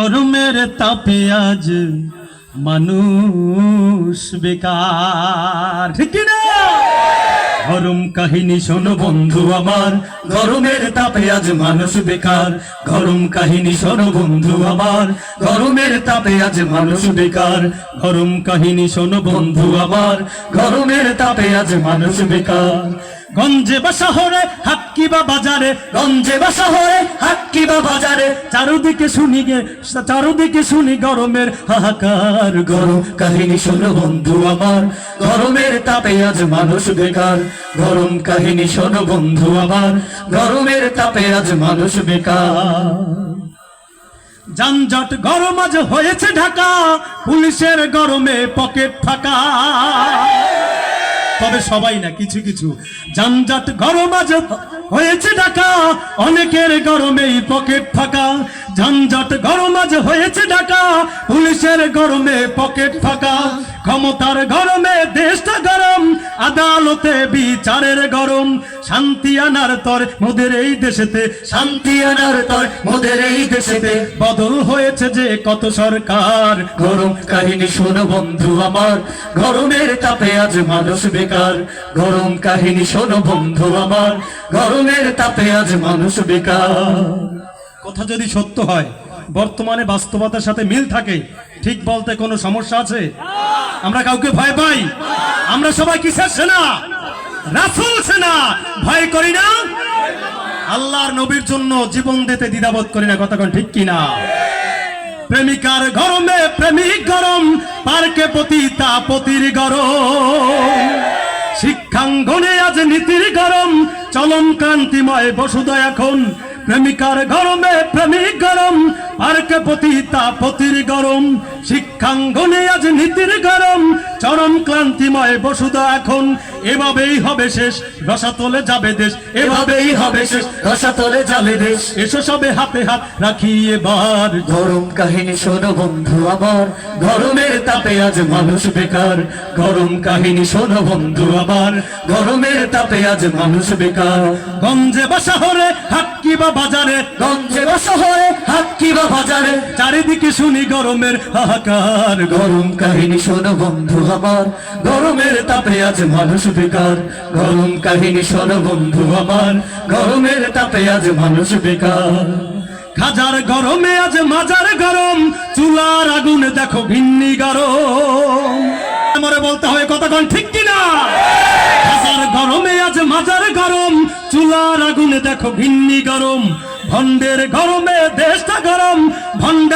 গরমের তাপে আজ মানুষ বেকার। ঠিক গরম কাহিনী শোনো বন্ধু আমার। গরমের তাপে আজ মানুষ বেকার। গরম কাহিনী শোনো বন্ধু আমার। গরমের তাপে আজ মানুষ বেকার। গরম কাহিনী শোনো বন্ধু আমার। গরমের তাপে আজ মানুষ বেকার। গঞ্জে বা শহরে হাক্কি বা বাজারে গঞ্জে বা শহরে হাক্কি বা বাজারে। চারুদিকে শুনি গে চারুদিকে শুনি গরমের হাহাকার গরম কাহিনী শোনো বন্ধু আমার গরমের তাপে আজ মানুষ বেকার। গরম কাহিনী শোনো বন্ধু আমার গরমের তাপে আজ মানুষ বেকার। যানজট গরম আজ হয়েছে ঢাকা পুলিশের গরমে পকেট ফাঁকা। তবে সবাই না কিছু কিছু। যানজট গরম আজ হয়েছে ঢাকা অনেকের গরমেই পকেট ফাঁকা। যানজট গরম আজ হয়েছে ঢাকা। পুলিশের গরমে পকেট ফাঁকা। ক্ষমতার গরমে দেশটা গরম। আদালতে বিচারের গরম। শান্তি আনার তর মোদের এই দেশেতে। শান্তি আনার তর মোদের এই দেশেতে। বদল হয়েছে যে কত সরকার। গরম কাহিনী শোনো বন্ধু আমার। গরমের তাপে আজ মানুষ বেকার। গরম কাহিনী শোনো বন্ধু আমার। গরমের তাপে আজ মানুষ বেকার। কথা যদি সত্য হয়, বর্তমানে বাস্তবতার সাথে মিল থাকে, ঠিক বলতে কোনো সমস্যা আছে? আমরা কাউকে ভয় পাই। আমরা সবাই কিসের সেনা? রাসুল সেনা। ভয় করি না? আল্লাহর নবীর জন্য জীবন দিতে দ্বিধাবোধ করি না কোন ঠিক কিনা প্রেমিকার গরমে প্রেমিক গরম, পার্কে পতিতা পতির গরম। শিক্ষাঙ্গনে আজ নীতির গরম চলম ক্রান্তিময় বসুদা এখন। প্রেমিকার গরমে প্রেমিক গরম, পার্কে পতিতা পতির গরম, শিক্ষাঙ্গনে আজ নীতির গরম, চরম ক্লান্তিময় বসুদা এখন। এভাবেই হবে শেষ। রসাতলে যাবে দেশ। এভাবেই হবে শেষ। রসাতলে যাবে দেশ। এসো সবে হাতে হাত রাখি এবার গরম কাহিনী শোনো বন্ধু আমার। গরমের তাপে আজ মানুষ বেকার। গরম কাহিনী শোনো বন্ধু আমার। গরমের তাপে আজ মানুষ বেকার। গঞ্জে বা শহরে হাক্কি বা বাজারে। গঞ্জে বা শহরে হাক্কি বা বাজারে। চারিদিকে শুনি গরমের হাহাকার। গরম কাহিনী শোনো বন্ধু আবার গরমের তাপে আজ মানুষ বেকার। গরম কাহিনী শোনো বন্ধু আমার। গরমের তাপে আজ মানুষ বেকার। খাজার গরমে আজ মাজার গরম। চুলার আগুন দেখো ভিন্নি গরম। আমারে বলতে হয় কতক্ষণ ঠিক কিনা? খাজার গরমে আজ মাজার গরম। চুলার আগুনে দেখো ভিন্নি গরম। ভন্ডের গরমে দেশটা গরম।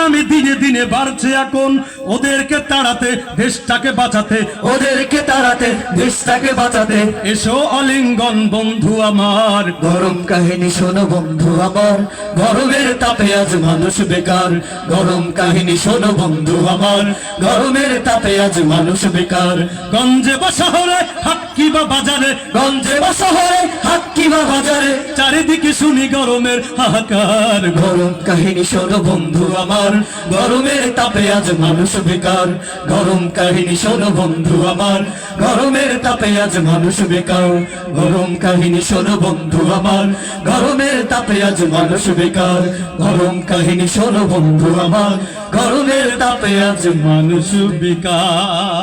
ভন্ডামি দিনে দিনে বাড়ছে এখন। ওদেরকে তাড়াতে দেশটাকে বাঁচাতে। ওদেরকে তাড়াতে দেশটাকে বাঁচাতে। এসো অলিঙ্গন বন্ধু আমার। গরম কাহিনী শোনো বন্ধু আমার। গরমের তাপে আজ মানুষ বেকার। গরম কাহিনী শোনো বন্ধু আমার। গরমের তাপে আজ মানুষ বেকার। গঞ্জে বা শহরে হাক্কি বা বাজারে। গঞ্জে বা শহরে চারিদিকে শুনি গরমের হাহাকার। গরম কাহিনী শোনো বন্ধু আমার, গরমের তাপে আজ মানুষ বেকার। গরম কাহিনী শোনো বন্ধু আমার, গরমের তাপে আজ মানুষ বেকার। গরম কাহিনী শোনো বন্ধু আমার, গরমের তাপে আজ মানুষ বেকার। গরম কাহিনী শোনো বন্ধু আমার, গরমের তাপে আজ মানুষ বেকার।